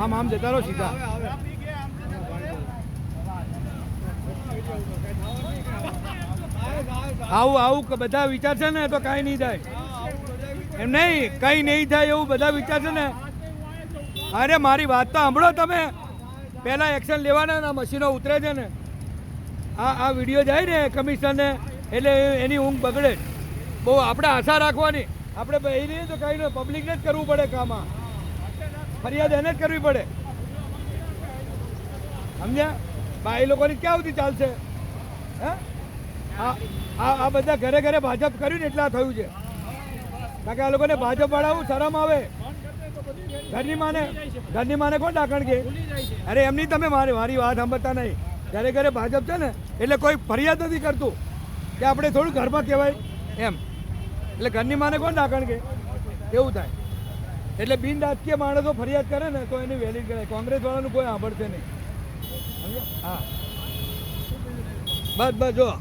આમ આમ જતા રહો સીધા. આવું આવું કે બધા વિચારશે ને, તો કાંઈ નહીં થાય. એમ નહીં, કંઈ નહીં થાય એવું બધા વિચારશે ને. અરે, મારી વાત તો સાંભળો તમે. પહેલાં એક્શન લેવાના ને મશીનો ઉતરે છે ને. આ આ વીડિયો જાય ને કમિશનને એટલે એની ઊંઘ બગડે. બહુ આપણે આશા રાખવાની. આપણે બહી રહીએ તો કાંઈ નહીં પબ્લિકને જ કરવું પડે કામ ફરિયાદ એને જ કરવી પડે. સમજ્યા? બા, એ લોકોની ક્યાં સુધી ચાલશે? હા? આ બધા ઘરે ઘરે ભાજપ કર્યું ને એટલે થયું છે. કારણ કે આ લોકોને ભાજપ વાળાવું શરમ આવે. ઘરની માને ઘરની માને કોણ ડાકણ કે? અરે, એમની તમે મારી મારી વાત સાંભળતા નહીં. ઘરે ઘરે ભાજપ છે ને, એટલે કોઈ ફરિયાદ નથી કરતું. કે આપણે થોડું ઘરમાં કહેવાય. એમ. એટલે ઘરની માને કોણ ડાકણ કે? એવું થાય. એટલે બિન રાજકીય માણસો ફરિયાદ કરે ને તો એની વેલિડ કરાય. કોંગ્રેસ વાળાનું કોઈ સાંભળશે નહીં. હા. બસ બસ જો